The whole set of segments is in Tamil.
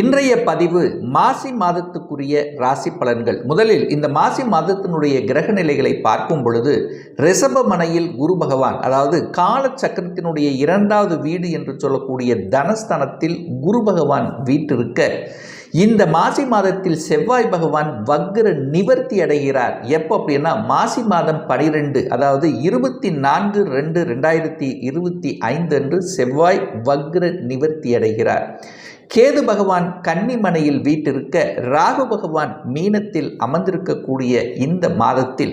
இன்றைய பதிவு மாசி மாதத்துக்குரிய ராசி பலன்கள். முதலில் இந்த மாசி மாதத்தினுடைய கிரக நிலைகளை பார்க்கும் பொழுது ரிஷபமனையில் குரு பகவான் அதாவது கால சக்கரத்தினுடைய இரண்டாவது வீடு என்று சொல்லக்கூடிய தனஸ்தனத்தில் குரு பகவான் வீட்டிருக்க இந்த மாசி மாதத்தில் செவ்வாய் பகவான் வக்ர நிவர்த்தி அடைகிறார். எப்போ அப்படின்னா மாசி மாதம் பனிரெண்டு அதாவது இருபத்தி நான்கு ரெண்டு ரெண்டாயிரத்தி இருபத்தி ஐந்து அன்று செவ்வாய் வக்ர நிவர்த்தி அடைகிறார். கேது பகவான் கன்னிமனையில் வீட்டிருக்க ராகு பகவான் மீனத்தில் அமர்ந்திருக்கக்கூடிய இந்த மாதத்தில்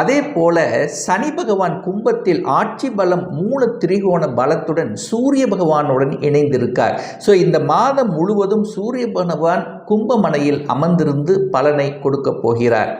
அதே போல சனி பகவான் கும்பத்தில் ஆட்சி பலம் மூல திரிகோண பலத்துடன் சூரிய பகவானுடன் இணைந்திருக்கார். ஸோ இந்த மாதம் முழுவதும் சூரிய பகவான் கும்பமனையில் அமர்ந்திருந்து பலனை கொடுக்கப் போகிறார்.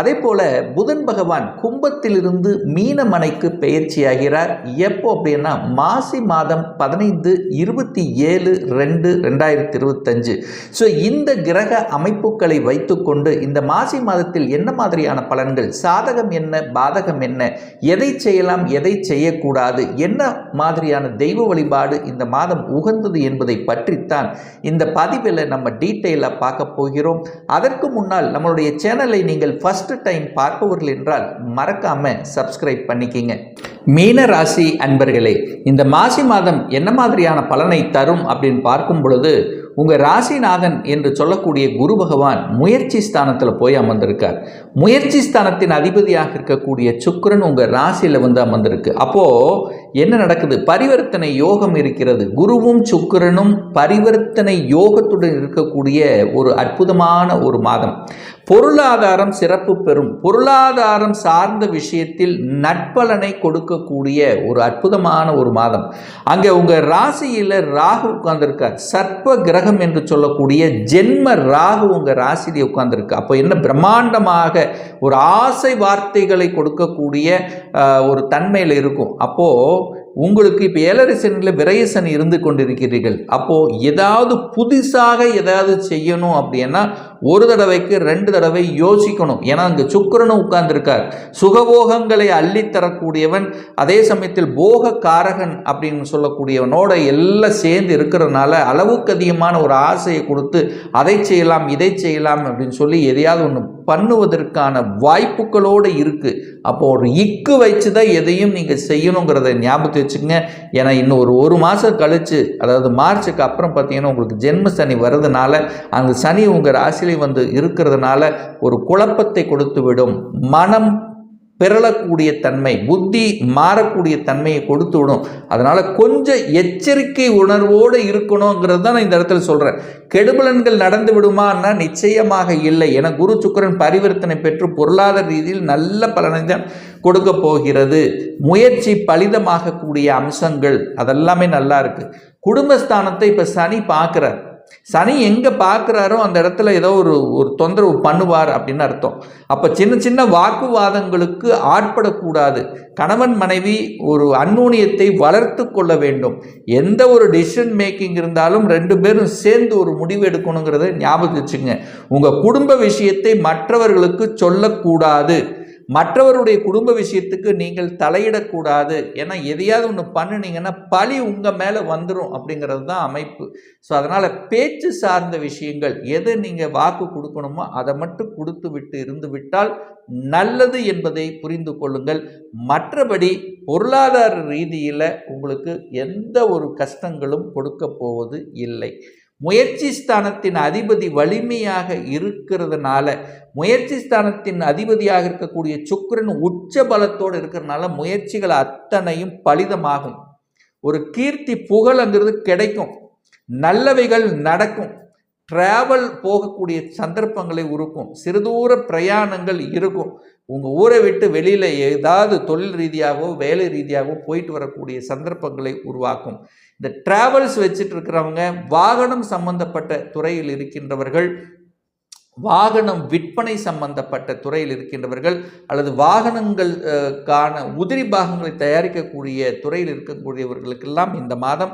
அதே போல புதன் பகவான் கும்பத்திலிருந்து மீனமனைக்கு பெயர்ச்சியாகிறார். எப்போ அப்படின்னா மாசி மாதம் பதினைந்து இருபத்தி ஏழு ரெண்டு ரெண்டாயிரத்தி இருபத்தஞ்சு. ஸோ இந்த கிரக அமைப்புகளை வைத்துக்கொண்டு இந்த மாசி மாதத்தில் என்ன மாதிரியான பலன்கள்? சாதகம் என்ன? பாதகம் என்ன? எதை செய்யலாம்? எதை செய்யக்கூடாது? என்ன மாதிரியான தெய்வ வழிபாடு இந்த மாதம் உகந்தது என்பதை பற்றித்தான் இந்த பதிவில் நம்ம டீட்டெயிலாக பார்க்க போகிறோம். அதற்கு முன்னால் நம்மளுடைய சேனலை நீங்கள் ஃபர்ஸ்ட் டைம் பார்ப்பவர்கள் என்றால் மறக்காம சப்ஸ்கிரைப் பண்ணிக்கிங்க. மீன ராசி அன்பர்களே இந்த மாசி மாதம் என்ன மாதிரியான பலனை தரும் அப்படின்னு பார்க்கும் பொழுது உங்கள் ராசிநாதன் என்று சொல்லக்கூடிய குரு பகவான் முயற்சி ஸ்தானத்தில் போய் அமர்ந்திருக்கார். முயற்சி ஸ்தானத்தின் அதிபதியாக இருக்கக்கூடிய சுக்கரன் உங்கள் ராசியில் வந்து அமர்ந்திருக்கு. அப்போது என்ன நடக்குது? பரிவர்த்தனை யோகம் இருக்கிறது. குருவும் சுக்கிரனும் பரிவர்த்தனை யோகத்துடன் இருக்கக்கூடிய ஒரு அற்புதமான ஒரு மாதம். பொருளாதாரம் சிறப்பு பெறும். பொருளாதாரம் சார்ந்த விஷயத்தில் நட்பலனை கொடுக்கக்கூடிய ஒரு அற்புதமான ஒரு மாதம். அங்கே உங்கள் ராசியில் ராகு உட்கார்ந்துருக்கார். சர்ப்ப கிரகம் என்று சொல்லக்கூடிய ஜென்ம ராகு உங்கள் ராசியிலே உட்கார்ந்துருக்கு. அப்போ என்ன பிரம்மாண்டமாக ஒரு ஆசை வார்த்தைகளை கொடுக்கக்கூடிய ஒரு தன்மையில் இருக்கும். அப்போது உங்களுக்கு இப்போ ஏழரை சனியில் விரைய சனி இருந்து கொண்டிருக்கிறீர்கள். அப்போது ஏதாவது புதுசாக ஏதாவது செய்யணும் அப்படின்னா ஒரு தடவைக்கு ரெண்டு தடவை யோசிக்கணும். ஏன்னா அங்கே சுக்கரனும் உட்கார்ந்துருக்கார். சுகபோகங்களை அள்ளித்தரக்கூடியவன் அதே சமயத்தில் போக காரகன் அப்படின்னு சொல்லக்கூடியவனோட எல்லாம் சேர்ந்து இருக்கிறதுனால அளவுக்கு அதிகமான ஒரு ஆசையை கொடுத்து அதை செய்யலாம் இதை செய்யலாம் அப்படின்னு சொல்லி எதையாவது ஒன்று பண்ணுவதற்கான வாய்ப்புகளோடு இருக்குது அப்போ ஒரு இக்கு வச்சு தான் எதையும் நீங்கள் செய்யணுங்கிறத ஞாபகத்தை வச்சுக்கோங்க. ஏன்னா இன்னும் ஒரு ஒரு மாதம் கழித்து அதாவது மார்ச்சுக்கு அப்புறம் பார்த்தீங்கன்னா உங்களுக்கு ஜென்ம சனி வர்றதுனால அந்த சனி உங்கள் ராசியில் வந்து இருக்கிறதுனால ஒரு குழப்பத்தை கொடுத்து விடும் மனம் பிறளக்கூடிய தன்மை புத்தி மாறக்கூடிய தன்மையை கொடுத்து விடும் அதனால் கொஞ்சம் எச்சரிக்கை உணர்வோடு இருக்கணுங்கிறது தான் நான் இந்த இடத்துல சொல்கிறேன் கெடுபலன்கள் நடந்து விடுமான்னா நிச்சயமாக இல்லை. என குரு சுக்கிரன் பரிவர்த்தனை பெற்று பொருளாதார ரீதியில் நல்ல பலனை தான் கொடுக்க போகிறது. முயற்சி பலிதமாகக்கூடிய அம்சங்கள் அதெல்லாமே நல்லா இருக்கு. குடும்பஸ்தானத்தை இப்போ சனி பார்க்குறார். சனி எங்கே பார்க்குறாரோ அந்த இடத்துல ஏதோ ஒரு ஒரு தொந்தரவு பண்ணுவார் அப்படின்னு அர்த்தம். அப்போ சின்ன சின்ன வாக்குவாதங்களுக்கு ஆட்படக்கூடாது. கணவன் மனைவி ஒரு அந்நூனியத்தை வளர்த்து கொள்ள வேண்டும். எந்த ஒரு டிசிஷன் மேக்கிங் இருந்தாலும் ரெண்டு பேரும் சேர்ந்து ஒரு முடிவு எடுக்கணுங்கிறத ஞாபகம் வச்சுங்க உங்கள் குடும்ப விஷயத்தை மற்றவர்களுக்கு சொல்லக்கூடாது. மற்றவருடைய குடும்ப விஷயத்துக்கு நீங்கள் தலையிடக்கூடாது. ஏன்னா எதையாவது ஒன்று பண்ணுனீங்கன்னா பழி உங்கள் மேலே வந்துடும் அப்படிங்கிறது தான் அமைப்பு. ஸோ அதனால் பேச்சு சார்ந்த விஷயங்கள் எது நீங்கள் வாக்கு கொடுக்கணுமோ அதை மட்டும் கொடுத்து விட்டு இருந்து விட்டால் நல்லது என்பதை புரிந்து கொள்ளுங்கள். மற்றபடி பொருளாதார ரீதியில் உங்களுக்கு எந்த ஒரு கஷ்டங்களும் கொடுக்க போவது இல்லை. முயற்சி ஸ்தானத்தின் அதிபதி வலிமையாக இருக்கிறதுனால முயற்சி ஸ்தானத்தின் அதிபதியாக இருக்கக்கூடிய சுக்கரன் உச்ச பலத்தோடு இருக்கிறதுனால முயற்சிகள் அத்தனையும் பலிதமாகும். ஒரு கீர்த்தி புகழங்கிறது கிடைக்கும். நல்லவைகள் நடக்கும். டிராவல் போகக்கூடிய சந்தர்ப்பங்களை உருக்கும். சிறுதூர பிரயாணங்கள் இருக்கும். உங்கள் ஊரை விட்டு வெளியில் ஏதாவது தொழில் ரீதியாகவோ வேலை ரீதியாகவோ போயிட்டு வரக்கூடிய சந்தர்ப்பங்களை உருவாக்கும். இந்த டிராவல்ஸ் வச்சுட்டு இருக்கிறவங்க வாகனம் சம்பந்தப்பட்ட துறையில் இருக்கின்றவர்கள் வாகனம் விற்பனை சம்பந்தப்பட்ட துறையில் இருக்கின்றவர்கள் அல்லது வாகனங்கள் உதிரி பாகங்களை தயாரிக்கக்கூடிய துறையில் இருக்கக்கூடியவர்களுக்கெல்லாம் இந்த மாதம்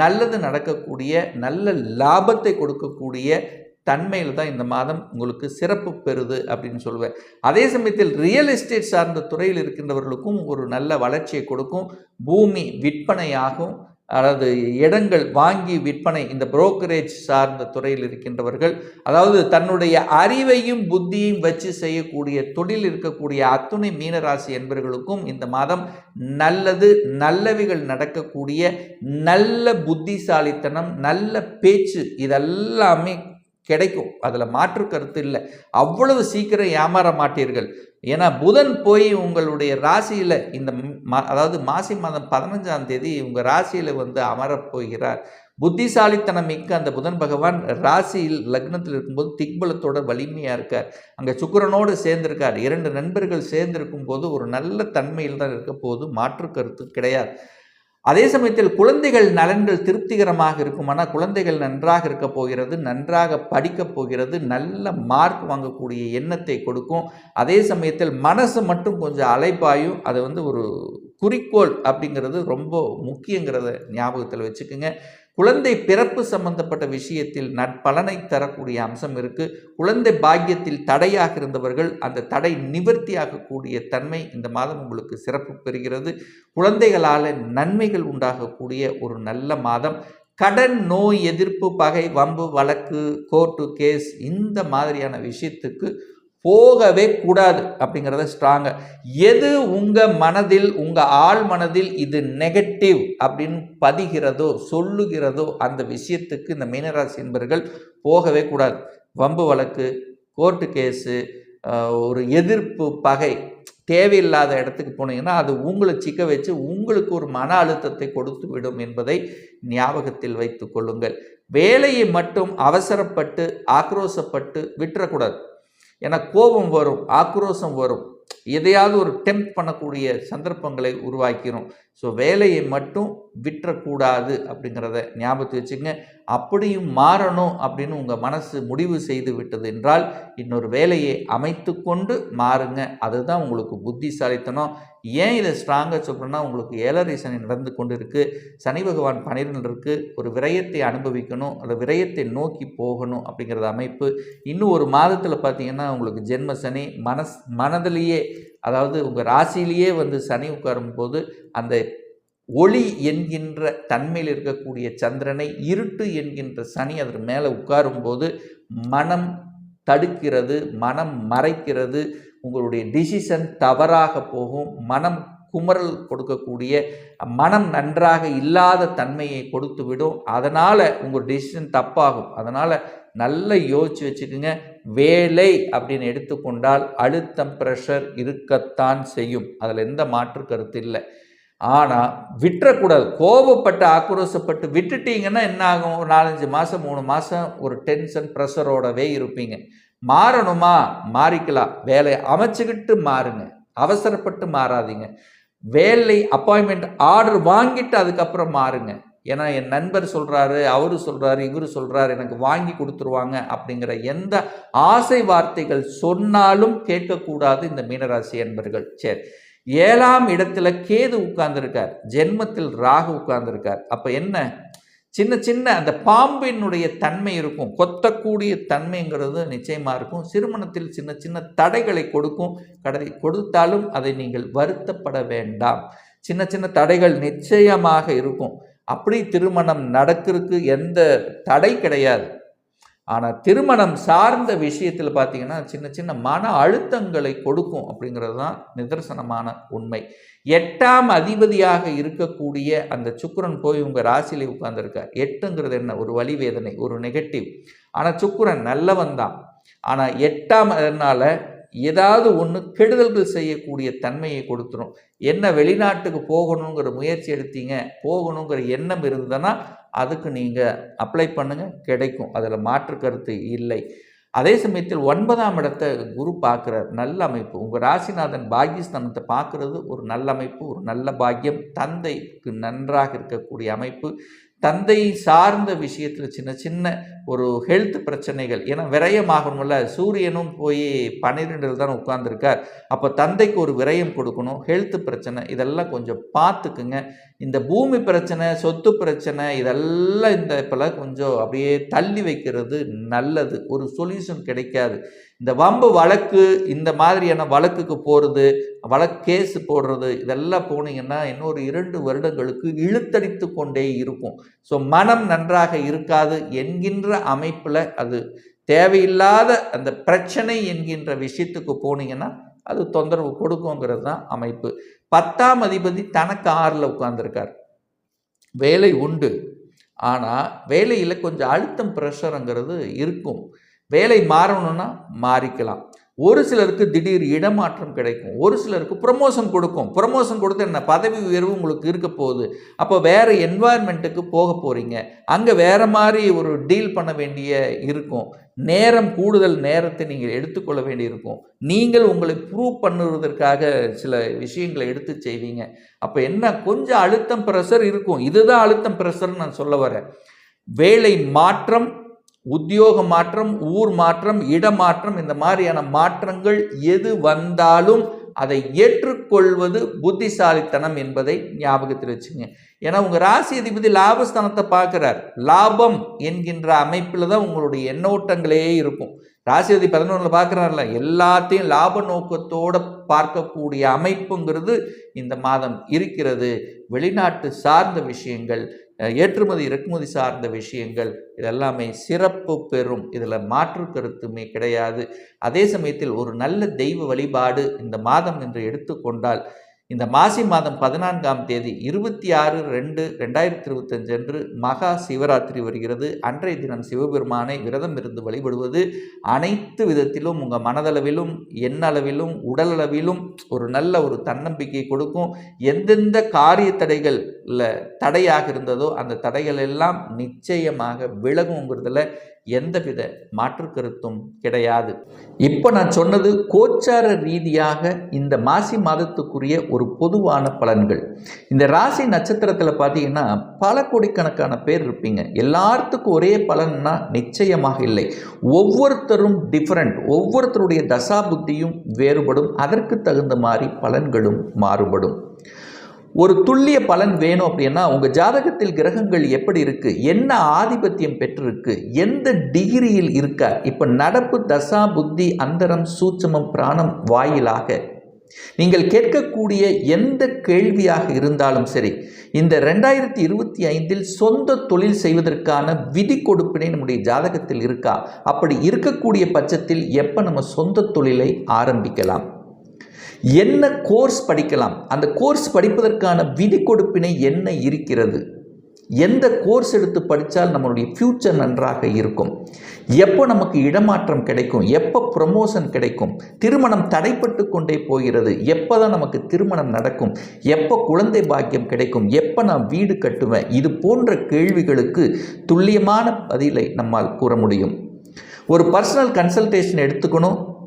நல்லது நடக்கக்கூடிய நல்ல லாபத்தை கொடுக்கக்கூடிய தன்மையில் தான் இந்த மாதம் உங்களுக்கு சிறப்பு பெறுது அப்படின்னு சொல்லுவேன். அதே சமயத்தில் ரியல் எஸ்டேட் சார்ந்த துறையில் இருக்கின்றவர்களுக்கும் ஒரு நல்ல வளர்ச்சியை கொடுக்கும். பூமி விற்பனையாகும். அதாவது இடங்கள் வாங்கி விற்பனை இந்த புரோக்கரேஜ் சார்ந்த துறையில் இருக்கின்றவர்கள் அதாவது தன்னுடைய அறிவையும் புத்தியையும் வச்சு செய்யக்கூடிய தொழில் இருக்கக்கூடிய அத்துணை மீனராசி என்பவர்களுக்கும் இந்த மாதம் நல்லது நல்லவைகள் நடக்கக்கூடிய நல்ல புத்திசாலித்தனம் நல்ல பேச்சு இதெல்லாமே கிடைக்கும். அதில் மாற்று கருத்து இல்லை. அவ்வளவு சீக்கிரம் ஏமாற மாட்டீர்கள். ஏன்னா புதன் போய் உங்களுடைய ராசியில் இந்த அதாவது மாசி மாதம் பதினஞ்சாம் தேதி உங்கள் ராசியில் வந்து அமரப் போகிறார். புத்திசாலித்தனம் மிக்க அந்த புதன் பகவான் ராசியில் லக்னத்தில் இருக்கும்போது திக்பலத்தோட வலிமையாக இருக்கார். அங்கே சுக்கிரனோடு சேர்ந்திருக்கார். இரண்டு நண்பர்கள் சேர்ந்திருக்கும் போது ஒரு நல்ல தன்மையில் தான் இருக்க போது மாற்று கருத்து கிடையாது. அதே சமயத்தில் குழந்தைகள் நலன்கள் திருப்திகரமாக இருக்குமானால் குழந்தைகள் நன்றாக இருக்க போகிறது நன்றாக படிக்கப் போகிறது நல்ல மார்க் வாங்கக்கூடிய எண்ணத்தை கொடுக்கும். அதே சமயத்தில் மனசு மட்டும் கொஞ்சம் அலைப்பாயும் அது வந்து ஒரு குறிக்கோள் அப்படிங்கிறது ரொம்ப முக்கியங்கிறத ஞாபகத்தில் வச்சுக்கோங்க. குழந்தை பிறப்பு சம்பந்தப்பட்ட விஷயத்தில் நற்பலனை தரக்கூடிய அம்சம் இருக்குது குழந்தை பாக்கியத்தில் தடையாக இருந்தவர்கள் அந்த தடை நிவர்த்தியாகக்கூடிய தன்மை இந்த மாதம் உங்களுக்கு சிறப்பு பெறுகிறது. குழந்தைகளால் நன்மைகள் உண்டாகக்கூடிய ஒரு நல்ல மாதம். கடன் நோய் எதிர்ப்பு பகை வம்பு வழக்கு கோர்ட்டு கேஸ் இந்த மாதிரியான விஷயத்துக்கு போகவே கூடாது அப்படிங்கிறத ஸ்ட்ராங்காக எது உங்கள் மனதில் உங்கள் ஆள் மனதில் இது நெகட்டிவ் அப்படின்னு பதிகிறதோ சொல்லுகிறதோ அந்த விஷயத்துக்கு இந்த மீனராசி என்பர்கள் போகவே கூடாது. வம்பு வழக்கு கோர்ட்டு கேஸு ஒரு எதிர்ப்பு பகை தேவையில்லாத இடத்துக்கு போனீங்கன்னா அது உங்களை சிக்க வச்சு உங்களுக்கு ஒரு மன அழுத்தத்தை கொடுத்து விடும் என்பதை ஞாபகத்தில் வைத்து கொள்ளுங்கள். வேலையை மட்டும் அவசரப்பட்டு ஆக்ரோசப்பட்டு விட்டுறக்கூடாது. ஏன்னா கோபம் வரும் ஆக்ரோஷம் வரும். எதையாவது ஒரு டெம்ப் பண்ணக்கூடிய சந்தர்ப்பங்களை உருவாக்கிறோம். ஸோ வேலையை மட்டும் விட்டுறக்கூடாது அப்படிங்கிறத ஞாபகத்தை வச்சுங்க அப்படியும் மாறணும் அப்படின்னு உங்கள் மனசு முடிவு செய்து விட்டது என்றால் இன்னொரு வேலையை அமைத்து கொண்டு மாறுங்க. அதுதான் உங்களுக்கு புத்திசாலித்தனம். ஏன் இதை ஸ்ட்ராங்காக சொல்கிறேன்னா உங்களுக்கு ஏழரை சனி நடந்து கொண்டு இருக்குது சனி பகவான் பன்னிரெண்டு இருக்குது ஒரு விரயத்தை அனுபவிக்கணும் அந்த விரயத்தை நோக்கி போகணும் அப்படிங்கிறது அமைப்பு. இன்னும் ஒரு மாதத்தில் பார்த்தீங்கன்னா உங்களுக்கு ஜென்ம சனி மனஸ் மனதிலேயே அதாவது உங்கள் ராசியிலேயே வந்து சனி உட்காரும் போது அந்த ஒளி என்கின்ற தன்மையில் இருக்கக்கூடிய சந்திரனை இருட்டு என்கின்ற சனி அதற்கு மேலே உட்காரும்போது மனம் தடுக்கிறது மனம் மறைக்கிறது உங்களுடைய டிசிஷன் தவறாக போகும் மனம் குமரல் கொடுக்கக்கூடிய மனம் நன்றாக இல்லாத தன்மையை கொடுத்து விடும். அதனால் உங்கள் டிசிஷன் தப்பாகும். அதனால் நல்ல யோசிச்சு வச்சுக்கோங்க. வேலை அப்படின்னு எடுத்துக்கொண்டால் அழுத்தம் ப்ரெஷர் இருக்கத்தான் செய்யும். அதில் எந்த மாற்று கருத்து இல்லை. ஆனால் விட்டுறக்கூடாது. கோபப்பட்டு ஆக்ரோஷப்பட்டு விட்டுட்டீங்கன்னா என்ன ஆகும்? ஒரு நாலஞ்சு மாதம் மூணு மாதம் ஒரு டென்ஷன் ப்ரெஷரோடவே இருப்பீங்க. மாறணுமா? மாறிக்கலாம். வேலையை அமைச்சுக்கிட்டு மாறுங்க. அவசரப்பட்டு மாறாதீங்க. வேலை அப்பாயின்மெண்ட் ஆர்டர் வாங்கிட்டு அதுக்கப்புறம் மாறுங்க. ஏன்னா என் நண்பர் சொல்கிறாரு அவரு சொல்கிறாரு இவர் சொல்கிறாரு எனக்கு வாங்கி கொடுத்துருவாங்க அப்படிங்கிற எந்த ஆசை வார்த்தைகள் சொன்னாலும் கேட்கக்கூடாது இந்த மீனராசி என்பர்கள் சரி. ஏழாம் இடத்துல கேது உட்கார்ந்துருக்கார். ஜென்மத்தில் ராகு உட்கார்ந்துருக்கார். அப்போ என்ன? சின்ன சின்ன அந்த பாம்பினுடைய தன்மை இருக்கும். கொத்தக்கூடிய தன்மைங்கிறது நிச்சயமாக இருக்கும். திருமணத்தில் சின்ன சின்ன தடைகளை கொடுக்கும். கடை கொடுத்தாலும் அதை நீங்கள் வருத்தப்பட வேண்டாம். சின்ன சின்ன தடைகள் நிச்சயமாக இருக்கும். அப்படி திருமணம் நடக்கிறதுக்கு எந்த தடை கிடையாது. ஆனால் திருமணம் சார்ந்த விஷயத்தில் பார்த்தீங்கன்னா சின்ன சின்ன மன அழுத்தங்களை கொடுக்கும் அப்படிங்கிறது தான் நிதர்சனமான உண்மை. எட்டாம் அதிபதியாக இருக்கக்கூடிய அந்த சுக்கரன் போய் உங்கள் ராசியிலே உட்கார்ந்துருக்கார். எட்டுங்கிறது என்ன? ஒரு வழி வேதனை ஒரு நெகட்டிவ் ஆனால் சுக்கரன் நல்லவன் தான். ஆனால் எட்டாம் அதனால் ஏதாவது ஒன்று கெடுதல்கள் செய்யக்கூடிய தன்மையை கொடுத்துரும். என்ன வெளிநாட்டுக்கு போகணுங்கிற முயற்சி எடுத்தீங்க போகணுங்கிற எண்ணம் இருந்ததுன்னா அதுக்கு நீங்கள் அப்ளை பண்ணுங்கள் கிடைக்கும். அதில் மாற்று கருத்து இல்லை. அதே சமயத்தில் ஒன்பதாம் இடத்தை குரு பார்க்குறார். நல்ல அமைப்பு. உங்கள் ராசிநாதன் பாக்கியஸ்தானத்தை பார்க்குறது ஒரு நல்ல அமைப்பு ஒரு நல்ல பாக்கியம். தந்தைக்கு நன்றாக இருக்கக்கூடிய அமைப்பு. தந்தையை சார்ந்த விஷயத்தில் சின்ன சின்ன ஒரு ஹெல்த் பிரச்சனைகள். ஏன்னா விரயமாகணும்ல. சூரியனும் போய் பன்னிரெண்டில் தான் உட்கார்ந்துருக்கார். அப்போ தந்தைக்கு ஒரு விரயம் கொடுக்கணும். ஹெல்த் பிரச்சனை இதெல்லாம் கொஞ்சம் பார்த்துக்குங்க. இந்த பூமி பிரச்சனை சொத்து பிரச்சனை இதெல்லாம் இந்த இப்போல்லாம் கொஞ்சம் அப்படியே தள்ளி வைக்கிறது நல்லது. ஒரு சொல்யூஷன் கிடைக்காது. இந்த வம்பு வழக்கு இந்த மாதிரியான வழக்குக்கு போகிறது வழக்கு கேஸ் போடுறது இதெல்லாம் போனீங்கன்னா இன்னொரு இரண்டு வருடங்களுக்கு இழுத்தடித்து கொண்டே இருக்கும். ஸோ மனம் நன்றாக இருக்காது என்கின்ற அமைப்பில் அது தேவையில்லாத அந்த பிரச்சனை என்கின்ற விஷயத்துக்கு போனீங்கன்னா அது தொந்தரவு கொடுக்குங்கிறது தான் அமைப்பு. பத்தாம் அதிபதி தனக்கு ஆறில் உட்கார்ந்துருக்கார். வேலை உண்டு. ஆனால் வேலையில் கொஞ்சம் அழுத்தம் ப்ரெஷருங்கிறது இருக்கும். வேலை மாறணும்னா மாறிக்கலாம். ஒரு சிலருக்கு திடீர் இடமாற்றம் கிடைக்கும். ஒரு சிலருக்கு ப்ரமோஷன் கொடுக்கும். ப்ரமோஷன் கொடுத்து என்ன? பதவி உயர்வு உங்களுக்கு இருக்க போகுது. அப்போ வேறு என்வாயன்மெண்ட்டுக்கு போக போகிறீங்க அங்கே வேறு மாதிரி ஒரு டீல் பண்ண வேண்டிய இருக்கும். நேரம் கூடுதல் நேரத்தை நீங்கள் எடுத்துக்கொள்ள வேண்டியிருக்கும். நீங்கள் உங்களை ப்ரூவ் பண்ணுவதற்காக சில விஷயங்களை எடுத்து செய்வீங்க. அப்போ என்ன? கொஞ்சம் அழுத்தம் ப்ரெஷர் இருக்கும். இதுதான் அழுத்தம் ப்ரெஷர்னு நான் சொல்ல வரேன். வேலை மாற்றம் உத்தியோக மாற்றம் ஊர் மாற்றம் இடமாற்றம் இந்த மாதிரியான மாற்றங்கள் எது வந்தாலும் அதை ஏற்றுக்கொள்வது புத்திசாலித்தனம் என்பதை ஞாபகத்தில் வச்சுங்க. ஏன்னா உங்கள் ராசி அதிபதி லாபஸ்தானத்தை பார்க்குறார். லாபம் என்கின்ற அமைப்பில் தான் உங்களுடைய எண்ணோட்டங்களே இருக்கும். ராசி அதிபதி பதினொன்றில் பார்க்குறாருல எல்லாத்தையும் லாப நோக்கத்தோடு பார்க்கக்கூடிய அமைப்புங்கிறது இந்த மாதம் இருக்கிறது. வெளிநாட்டு சார்ந்த விஷயங்கள் ஏற்றுமதி இறக்குமதி சார்ந்த விஷயங்கள் இதெல்லாமே சிறப்பு பெறும். இதில் மாற்று கருத்துமே கிடையாது. அதே சமயத்தில் ஒரு நல்ல தெய்வ வழிபாடு இந்த மாதம் என்று எடுத்துக்கொண்டால் இந்த மாசி மாதம் பதினான்காம் தேதி இருபத்தி ஆறு ரெண்டு ரெண்டாயிரத்தி இருபத்தஞ்சு அன்று மகா சிவராத்திரி வருகிறது. அன்றைய தினம் சிவபெருமானை விரதம் இருந்து வழிபடுவது அனைத்து விதத்திலும் உங்கள் மனதளவிலும் எண்ணளவிலும் உடலளவிலும் ஒரு நல்ல ஒரு தன்னம்பிக்கை கொடுக்கும். எந்தெந்த காரிய தடைகளில் தடையாக இருந்ததோ அந்த தடைகள் எல்லாம் நிச்சயமாக விலகுங்கிறதுல எந்தவித மாற்று கருத்தும் கிடையாது. இப்போ நான் சொன்னது கோச்சார ரீதியாக இந்த மாசி மாதத்துக்குரிய ஒரு பொதுவான பலன்கள். இந்த ராசி நட்சத்திரத்தில் பார்த்தீங்கன்னா பல கோடிக்கணக்கான பேர் இருப்பீங்க. எல்லாத்துக்கும் ஒரே பலன்னா நிச்சயமாக இல்லை. ஒவ்வொருத்தரும் டிஃப்ரெண்ட் ஒவ்வொருத்தருடைய தசா புத்தியும் வேறுபடும். அதற்கு தகுந்த மாதிரி பலன்களும் மாறுபடும். ஒரு துல்லிய பலன் வேணும் அப்படின்னா உங்கள் ஜாதகத்தில் கிரகங்கள் எப்படி இருக்குது என்ன ஆதிபத்தியம் பெற்றிருக்கு? எந்த டிகிரியில் இருக்கா? இப்போ நடப்பு தசா புத்தி அந்தரம் சூட்சமம் பிராணம் வாயிலாக நீங்கள் கேட்கக்கூடிய எந்த கேள்வியாக இருந்தாலும் சரி இந்த ரெண்டாயிரத்தி இருபத்தி ஐந்தில் சொந்த தொழில் செய்வதற்கான விதி கொடுப்பினை நம்முடைய ஜாதகத்தில் இருக்கா? அப்படி இருக்கக்கூடிய பட்சத்தில் எப்போ நம்ம சொந்த தொழிலை ஆரம்பிக்கலாம்? என்ன கோர்ஸ் படிக்கலாம்? அந்த கோர்ஸ் படிப்பதற்கான விதி கொடுப்பினை என்ன இருக்கிறது? எந்த கோர்ஸ் எடுத்து படித்தால் நம்மளுடைய ஃப்யூச்சர் நன்றாக இருக்கும்? எப்போ நமக்கு இடமாற்றம் கிடைக்கும்? எப்போ ப்ரமோஷன் கிடைக்கும்? திருமணம் தடைப்பட்டு கொண்டே போகிறது. எப்போ தான் நமக்கு திருமணம் நடக்கும்? எப்போ குழந்தை பாக்கியம் கிடைக்கும்? எப்போ நான் வீடு கட்டுவேன்? இது போன்ற கேள்விகளுக்கு துல்லியமான பதிலை நம்மால் கூற முடியும். ஒரு பர்சனல் கன்சல்டேஷன் எடுத்துக்கணும்.